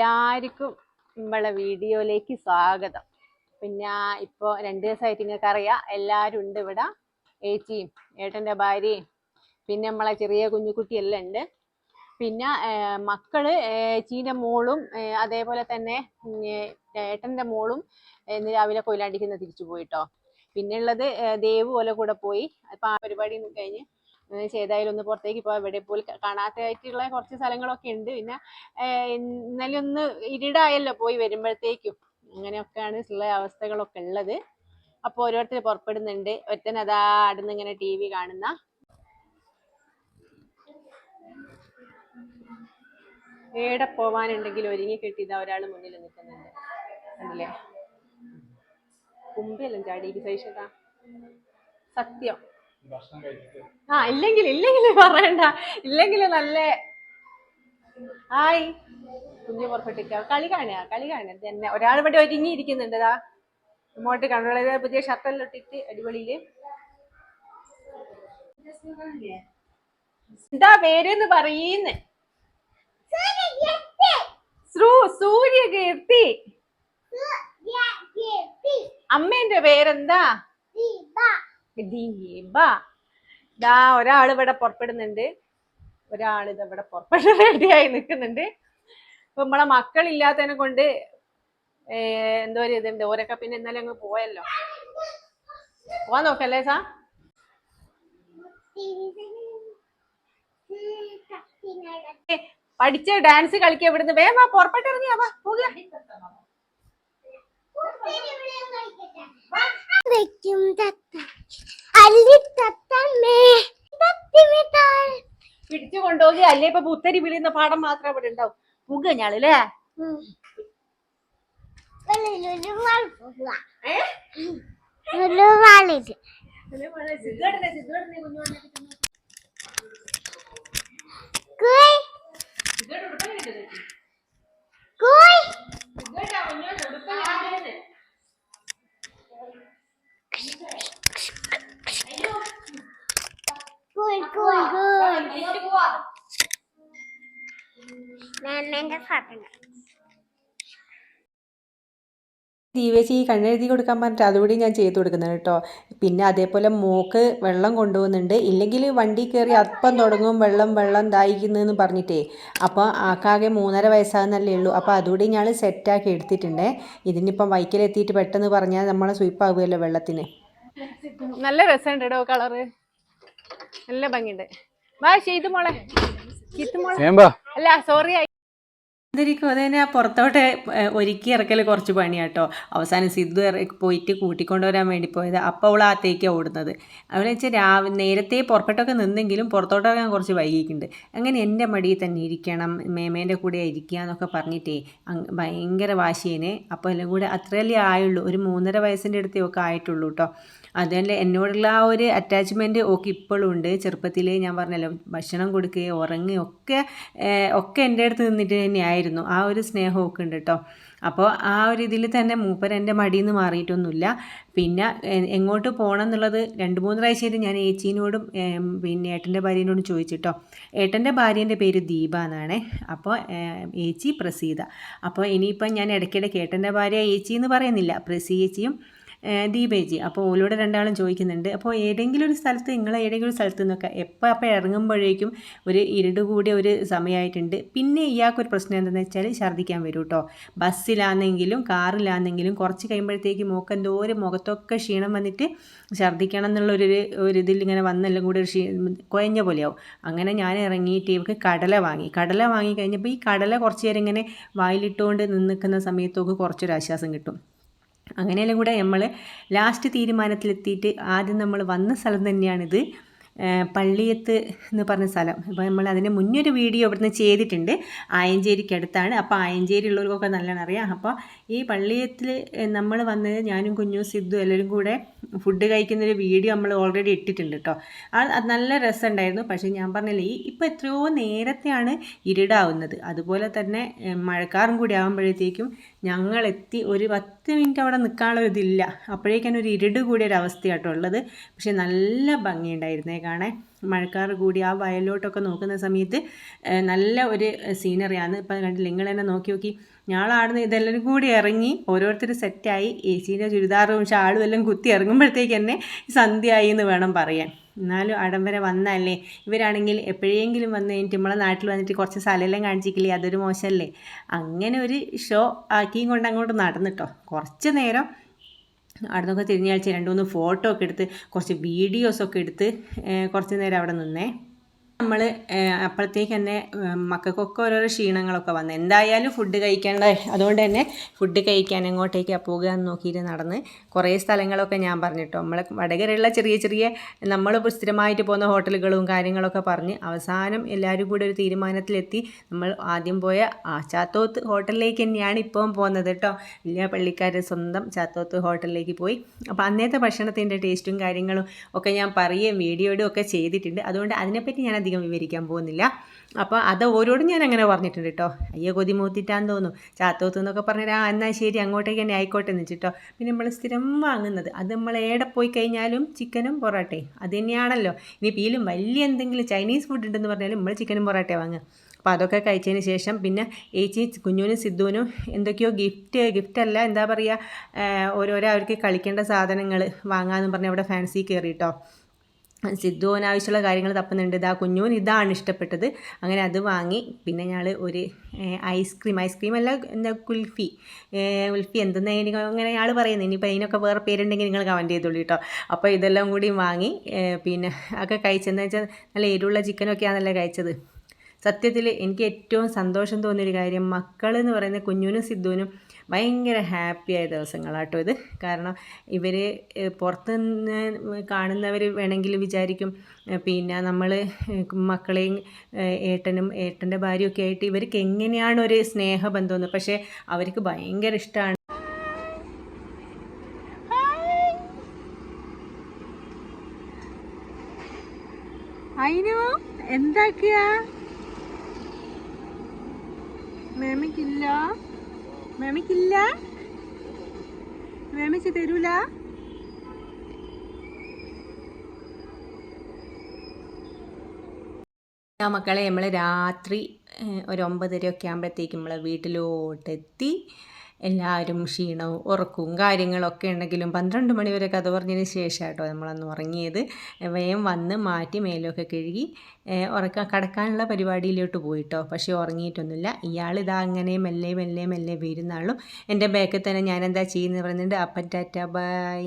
എല്ലാവർക്കും നമ്മളെ വീഡിയോയിലേക്ക് സ്വാഗതം. പിന്നെ ഇപ്പോൾ രണ്ട് ദിവസമായിട്ട് നിങ്ങൾക്ക് അറിയാം എല്ലാവരും ഉണ്ട് ഇവിടെ. ഏച്ചിയും ഏട്ടന്റെ ഭാര്യയും പിന്നെ നമ്മളെ ചെറിയ കുഞ്ഞുകുട്ടിയെല്ലാം ഉണ്ട്. പിന്നെ മക്കൾ ഏച്ചീന്റെ മോളും അതേപോലെ തന്നെ ഏട്ടന്റെ മോളും ഇന്ന് രാവിലെ കൊയിലാണ്ടിക്കുന്ന തിരിച്ചു പോയിട്ടോ. പിന്നെ ഉള്ളത് ദേവ് പോലെ കൂടെ പോയി. അപ്പം ആ പരിപാടി കഴിഞ്ഞ് ഏർ, ചേതായാലും ഒന്ന് പുറത്തേക്ക് പോകാം ഇവിടെ പോലും കാണാത്തതായിട്ടുള്ള കുറച്ച് സ്ഥലങ്ങളൊക്കെ ഉണ്ട്. പിന്നെ ഇന്നലെ ഒന്ന് ഇരുടായല്ലോ പോയി വരുമ്പോഴത്തേക്കും. അങ്ങനെയൊക്കെയാണ് ഉള്ള അവസ്ഥകളൊക്കെ ഉള്ളത്. അപ്പോൾ ഓരോരുത്തർ പുറപ്പെടുന്നുണ്ട്. ഒരുത്തൻ അതാ അടുന്ന് ഇങ്ങനെ ടി വി കാണുന്ന. എവിടെ പോവാനുണ്ടെങ്കിൽ ഒരുങ്ങി കിട്ടിയത് ഒരാൾ മുന്നിൽ നിൽക്കുന്നുണ്ട്. കണ്ടില്ലേ? കുമ്പെല്ലാം ചാടി വിശേഷതാ സത്യം. ആ ഇല്ലെങ്കിൽ ഇല്ലെങ്കിൽ പറയണ്ട. ഇല്ലെങ്കിൽ നല്ല ഹായ്. കുഞ്ഞു പുറപ്പെട്ടിരിക്കുക കളി കാണുക കളി കാണുക. തന്നെ. ഒരാൾ ഇവിടെ ഒരുങ്ങിയിരിക്കുന്നുണ്ട് ദാ. ഇങ്ങോട്ട് കണ്ടുള്ളത് പുതിയ ഷർട്ടെല്ലാം ഇട്ടിട്ട് അടിപൊളിയിൽ. എന്താ പേരെന്ന് പറയുന്നേ? സൂര്യകീർത്തി. അമ്മേന്റെ പേരെന്താ? ദാ ഒരാൾ ഇവിടെ പുറപ്പെടുന്നുണ്ട്. ഒരാൾ ഇത് ഇവിടെ പുറപ്പെട്ട് റെഡിയായി നിൽക്കുന്നുണ്ട്. ഇപ്പൊ നമ്മളെ മക്കളില്ലാത്തതിനെ കൊണ്ട് എന്തോ ഒരു ഇതുണ്ട്. ഓരൊക്കെ പിന്നെ ഇന്നലെ അങ്ങ് പോയല്ലോ. പോവാൻ നോക്കല്ലേ സാ? പഠിച്ച് ഡാൻസ് കളിക്ക ഇവിടുന്ന്. വേഗം പുറപ്പെട്ടിറങ്ങിയാ വാ പോകുക വെക്കും കൊണ്ടുപോകുക അല്ലേ? ഇപ്പൊ പുത്തരി വിളിയുന്ന പാഠം മാത്രം ഇവിടെ ഉണ്ടാവും. പോകുക ഞാളല്ലേ? ഒരു മാമന്റെ ഫാട്ടണ്ട ദീവേച്ചി ഈ കണ്ണെഴുതി കൊടുക്കാൻ പറഞ്ഞിട്ട് അതുകൂടി ഞാൻ ചെയ്ത് കൊടുക്കുന്നുണ്ട് കേട്ടോ. പിന്നെ അതേപോലെ മോക്ക് വെള്ളം കൊണ്ടുപോകുന്നുണ്ട്. ഇല്ലെങ്കിൽ വണ്ടി കയറി അപ്പം തുടങ്ങും വെള്ളം വെള്ളം ദാഹിക്കുന്നതെന്ന് പറഞ്ഞിട്ടേ. അപ്പോൾ ആക്കാകെ മൂന്നര വയസ്സാകുന്നല്ലേ ഉള്ളൂ. അപ്പോൾ അതുകൂടി ഞാൻ സെറ്റാക്കി എടുത്തിട്ടുണ്ട്. ഇതിനിപ്പം വൈക്കലെത്തിയിട്ട് പെട്ടെന്ന് പറഞ്ഞാൽ നമ്മളെ സ്വീപ്പാകുമല്ലോ വെള്ളത്തിന്. നല്ല രസമുണ്ട് കേട്ടോ കളറ്. നല്ല ഭംഗിയുണ്ട്. വാ ചെയ്തു മോളെ. അല്ല സോറി എന്തിരിക്കും അത് തന്നെ പുറത്തോട്ട് ഒരുക്കി ഇറക്കൽ കുറച്ച് പണിയാട്ടോ അവസാനം സിദ്ധു ഇറക്കി പോയിട്ട് കൂട്ടിക്കൊണ്ടുവരാൻ വേണ്ടി പോയത് അപ്പോൾ അവൾ അകത്തേക്കാണ് ഓടുന്നത്. അവളെ വെച്ചാൽ രാവിലെ നേരത്തെ പുറപ്പെട്ടൊക്കെ നിന്നെങ്കിലും പുറത്തോട്ടിറങ്ങാൻ കുറച്ച് വൈകിയിട്ടുണ്ട്. അങ്ങനെ എന്റെ മടിയിൽ തന്നെ ഇരിക്കണം മേമേന്റെ കൂടെ ഇരിക്കുക എന്നൊക്കെ പറഞ്ഞിട്ടേ ഭയങ്കര വാശിയേനെ. അപ്പോൾ എല്ലാം കൂടെ അത്രയല്ലേ ആയുള്ളൂ. ഒരു മൂന്നര വയസ്സിന്റെ അടുത്തേ ഒക്കെ ആയിട്ടുള്ളൂ കേട്ടോ അതല്ലേ എന്നോടുള്ള ആ ഒരു അറ്റാച്ച്മെന്റ് ഓക്കെ ഇപ്പോഴും ഉണ്ട്. ചെറുപ്പത്തിലേ ഞാൻ പറഞ്ഞല്ലോ ഭക്ഷണം കൊടുക്കുകയും ഉറങ്ങുകയും ഒക്കെ ഒക്കെ എന്റെ അടുത്ത് നിന്നിട്ട് തന്നെയായിരുന്നു. ആ ഒരു സ്നേഹമൊക്കെ ഉണ്ട് കേട്ടോ. അപ്പോൾ ആ ഒരു ഇതിൽ തന്നെ മൂപ്പർ എന്റെ മടിയിൽ നിന്ന് മാറിയിട്ടൊന്നുമില്ല. പിന്നെ എങ്ങോട്ട് പോകണം എന്നുള്ളത് രണ്ട് മൂന്ന് പ്രാവശ്യമായിട്ട് ഞാൻ ഏച്ചീനോടും പിന്നെ ഏട്ടന്റെ ഭാര്യേനോടും ചോദിച്ചിട്ടോ ഏട്ടന്റെ ഭാര്യേന്റെ പേര് ദീപ എന്നാണ്. അപ്പോൾ ഏച്ചി പ്രസീത. അപ്പോൾ ഇനിയിപ്പം ഞാൻ ഇടയ്ക്കിടയ്ക്ക് ഏട്ടന്റെ ഭാര്യ ഏച്ചി എന്ന് പറയുന്നില്ല. പ്രസി ഏച്ചിയും ദീപേജി. അപ്പോൾ ഓലോടെ രണ്ടാളും ചോദിക്കുന്നുണ്ട് അപ്പോൾ ഏതെങ്കിലും ഒരു സ്ഥലത്ത് നിങ്ങൾ ഏതെങ്കിലും ഒരു സ്ഥലത്ത് നിന്നൊക്കെ എപ്പോൾ അപ്പോൾ ഇറങ്ങുമ്പോഴേക്കും ഒരു ഇരുട് കൂടിയ ഒരു സമയമായിട്ടുണ്ട് പിന്നെ ഇയാൾക്കൊരു പ്രശ്നം എന്താണെന്ന് വെച്ചാൽ ഛർദ്ദിക്കാൻ വരും കേട്ടോ ബസ്സിലാണെങ്കിലും കാറിലാണെങ്കിലും കുറച്ച് കഴിയുമ്പോഴത്തേക്ക് മോക്ക് എന്തോ ഒരു മുഖത്തൊക്കെ ക്ഷീണം വന്നിട്ട് ഛർദ്ദിക്കണം എന്നുള്ളൊരു ഒരു ഇതിൽ ഇങ്ങനെ വന്നെല്ലാം കൂടി ഒരു ക്ഷീ കുഴഞ്ഞ പോലെയാവും. അങ്ങനെ ഞാൻ ഇറങ്ങിയിട്ട് ഇവർക്ക് കടല വാങ്ങി. കടല വാങ്ങി കഴിഞ്ഞപ്പോൾ ഈ കടല കുറച്ച് നേരം ഇങ്ങനെ വായിലിട്ടുകൊണ്ട് നിൽക്കുന്ന സമയത്തൊക്കെ കുറച്ചൊരു ആശ്വാസം കിട്ടും. അങ്ങനെയെല്ലാം കൂടെ നമ്മൾ ലാസ്റ്റ് തീരുമാനത്തിലെത്തിയിട്ട് ആദ്യം നമ്മൾ വന്ന സ്ഥലം തന്നെയാണിത്. പള്ളിയത്ത് എന്ന് പറഞ്ഞ സ്ഥലം. അപ്പോൾ നമ്മൾ അതിന് മുന്നൊരു വീഡിയോ ഇവിടുന്ന് ചെയ്തിട്ടുണ്ട്. ആയഞ്ചേരിക്ക് അടുത്താണ് അപ്പോൾ ആയഞ്ചേരി ഉള്ളവർക്കൊക്കെ നല്ലോണം അറിയാം. അപ്പോൾ ഈ പള്ളിയത്തിൽ നമ്മൾ വന്നത് ഞാനും കുഞ്ഞും സിദ്ധു എല്ലാവരും കൂടെ ഫുഡ് കഴിക്കുന്നൊരു വീഡിയോ നമ്മൾ ഓൾറെഡി ഇട്ടിട്ടുണ്ട് കേട്ടോ അത് നല്ല രസമുണ്ടായിരുന്നു. പക്ഷേ ഞാൻ പറഞ്ഞില്ലേ ഈ ഇപ്പോൾ എത്രയോ നേരത്തെയാണ് ഇരുടാവുന്നത്. അതുപോലെ തന്നെ മഴക്കാറും കൂടി ആകുമ്പോഴത്തേക്കും ഞങ്ങളെത്തി ഒരു പത്ത് മിനിറ്റ് അവിടെ നിൽക്കാനുള്ള ഒരു ഇതില്ല. അപ്പോഴേക്കും ഒരു ഇരുട് കൂടിയ ഒരു അവസ്ഥയാട്ടോ ഉള്ളത്. പക്ഷേ നല്ല ഭംഗിയുണ്ടായിരുന്നേ. കാണാൻ മഴക്കാർ കൂടി ആ വയലിലോട്ടൊക്കെ നോക്കുന്ന സമയത്ത് നല്ല ഒരു സീനറിയാണ് ഇപ്പം കണ്ടില്ല നിങ്ങൾ തന്നെ നോക്കി നോക്കി. ഞാളാടുന്ന ഇതെല്ലാം കൂടി ഇറങ്ങി ഓരോരുത്തർ സെറ്റായി എ സീന്റെ ചുരിദാറും ഷാളും എല്ലാം കുത്തി ഇറങ്ങുമ്പോഴത്തേക്ക് തന്നെ സന്ധ്യയായി എന്ന് വേണം പറയാൻ. എന്നാലും ആഡംബര വന്നല്ലേ ഇവരാണെങ്കിൽ എപ്പോഴെങ്കിലും വന്ന് കഴിഞ്ഞിട്ട് നമ്മളെ നാട്ടിൽ വന്നിട്ട് കുറച്ച് സ്ഥലമെല്ലാം കാണിച്ചിട്ടില്ലേ? അതൊരു മോശമല്ലേ? അങ്ങനെ ഒരു ഷോ ആക്കിയും കൊണ്ട് അങ്ങോട്ട് നടന്നിട്ടോ. കുറച്ച് നേരം അവിടെ നിന്നൊക്കെ തിരിഞ്ഞ് രണ്ട് മൂന്ന് ഫോട്ടോ ഒക്കെ എടുത്ത് കുറച്ച് വീഡിയോസൊക്കെ എടുത്ത് കുറച്ച് നേരം അവിടെ നിന്നേ. നമ്മൾ അപ്പോഴത്തേക്ക് തന്നെ മക്കൾക്കൊക്കെ ഓരോരോ ക്ഷീണങ്ങളൊക്കെ വന്നു. എന്തായാലും ഫുഡ് കഴിക്കേണ്ട അതുകൊണ്ട് തന്നെ ഫുഡ് കഴിക്കാൻ എങ്ങോട്ടേക്ക് പോകുക എന്ന് നോക്കിയിട്ട് നടന്ന് കുറേ സ്ഥലങ്ങളൊക്കെ ഞാൻ പറഞ്ഞിട്ടോ. നമ്മൾ വടകരയുള്ള ചെറിയ ചെറിയ നമ്മൾ സ്ഥിരമായിട്ട് പോകുന്ന ഹോട്ടലുകളും കാര്യങ്ങളൊക്കെ പറഞ്ഞ് അവസാനം എല്ലാവരും കൂടെ ഒരു തീരുമാനത്തിലെത്തി നമ്മൾ ആദ്യം പോയ ചാത്തോത്ത് ഹോട്ടലിലേക്ക് തന്നെയാണ് ഇപ്പം പോകുന്നത് കേട്ടോ. വലിയ പള്ളിക്കാരുടെ സ്വന്തം ചാത്തോത്ത് ഹോട്ടലിലേക്ക് പോയി. അപ്പോൾ അന്നത്തെ ഭക്ഷണത്തിന്റെ ടേസ്റ്റും കാര്യങ്ങളും ഒക്കെ ഞാൻ പറയുകയും വീഡിയോ ഇടുകയും ഒക്കെ ചെയ്തിട്ടുണ്ട്. അതുകൊണ്ട് അതിനെപ്പറ്റി ഞാൻ അധികം വിവരിക്കാൻ പോകുന്നില്ല. അപ്പോൾ അത് ഓരോടും ഞാൻ അങ്ങനെ പറഞ്ഞിട്ടുണ്ട് കേട്ടോ അയ്യോ കൊതി മൂത്തിട്ടാന്ന് തോന്നും ചാത്തോത്ത് എന്നൊക്കെ പറഞ്ഞാൽ ആ എന്നാൽ ശരി അങ്ങോട്ടേക്ക് തന്നെ ആയിക്കോട്ടെ എന്ന് വെച്ചിട്ടോ. പിന്നെ നമ്മൾ സ്ഥിരം വാങ്ങുന്നത് അത് നമ്മൾ ഏടെ പോയി കഴിഞ്ഞാലും ചിക്കനും പൊറോട്ടയും. അത് തന്നെയാണല്ലോ. ഇനി പീലും വലിയ എന്തെങ്കിലും ചൈനീസ് ഫുഡ് ഉണ്ടെന്ന് പറഞ്ഞാലും നമ്മൾ ചിക്കനും പൊറോട്ടയും വാങ്ങുക. അപ്പോൾ അതൊക്കെ കഴിച്ചതിന് ശേഷം പിന്നെ ഏച്ചി കുഞ്ഞുവിനും സിദ്ധുവിനും എന്തൊക്കെയോ ഗിഫ്റ്റ് ഗിഫ്റ്റ് അല്ല എന്താ പറയുക ഓരോരോ അവർക്ക് കളിക്കേണ്ട സാധനങ്ങൾ വാങ്ങാമെന്ന് പറഞ്ഞ് അവിടെ ഫാൻസി കയറിയിട്ടോ സിദ്ധുവിന് ആവശ്യമുള്ള കാര്യങ്ങൾ തപ്പുന്നുണ്ട്. ഇതാ കുഞ്ഞുവിന് ഇതാണ് ഇഷ്ടപ്പെട്ടത്. അങ്ങനെ അത് വാങ്ങി. പിന്നെ ഞങ്ങൾ ഒരു ഐസ്ക്രീം ഐസ്ക്രീം അല്ല എന്താ കുൽഫി. കുൽഫി എന്തെന്നാ എനിക്ക് അങ്ങനെ ഞങ്ങൾ പറയുന്നത് ഇനിയിപ്പോൾ അതിനൊക്കെ വേറെ പേരുണ്ടെങ്കിൽ നിങ്ങൾ കമന്റ് ചെയ്തോളൂ കേട്ടോ അപ്പോൾ ഇതെല്ലാം കൂടി വാങ്ങി പിന്നെ ഒക്കെ കഴിച്ചെന്ന് വെച്ചാൽ നല്ല എരിവുള്ള ചിക്കനൊക്കെയാണല്ലേ കഴിച്ചത്. സത്യത്തിൽ എനിക്ക് ഏറ്റവും സന്തോഷം തോന്നിയൊരു കാര്യം മക്കൾ എന്ന് പറയുന്ന കുഞ്ഞുനും സിദ്ധുവിനും ഭയങ്കര ഹാപ്പിയായ ദിവസങ്ങളാട്ടോ ഇത്. കാരണം ഇവർ പുറത്ത് നിന്ന് കാണുന്നവർ വേണമെങ്കിൽ വിചാരിക്കും പിന്നെ നമ്മൾ മക്കളെയും ഏട്ടനും ഏട്ടന്റെ ഭാര്യയൊക്കെ ആയിട്ട് ഇവർക്ക് എങ്ങനെയാണ് ഒരു സ്നേഹബന്ധമെന്ന്. പക്ഷേ അവർക്ക് ഭയങ്കര ഇഷ്ടമാണ് എന്താക്കിയ? മേമിക്കില്ല. മേമിക്കില്ല. മേമിച്ച് തരൂല. ആ മക്കളെ നമ്മൾ രാത്രി ഒരു ഒമ്പതരയൊക്കെ ആകുമ്പോഴത്തേക്കും നമ്മളെ വീട്ടിലോട്ടെത്തി. എല്ലാവരും ക്ഷീണവും ഉറക്കവും കാര്യങ്ങളൊക്കെ ഉണ്ടെങ്കിലും പന്ത്രണ്ട് മണിവരെ കഥ പറഞ്ഞതിന് ശേഷം കേട്ടോ നമ്മളന്ന് ഉറങ്ങിയത്. വേഗം വന്ന് മാറ്റി മേലൊക്കെ കഴുകി ഉറക്കാൻ കടക്കാനുള്ള പരിപാടിയിലോട്ട് പോയിട്ടോ. പക്ഷേ ഉറങ്ങിയിട്ടൊന്നുമില്ല. ഇയാൾ ഇതാ അങ്ങനെ മെല്ലെ മെല്ലെ മെല്ലെ വീരുന്നാളും എന്റെ ബാക്കിൽ തന്നെ ഞാനെന്താ ചെയ്യുന്നത് പറയുന്നുണ്ട്. അപ്പം ടാറ്റ ബൈ.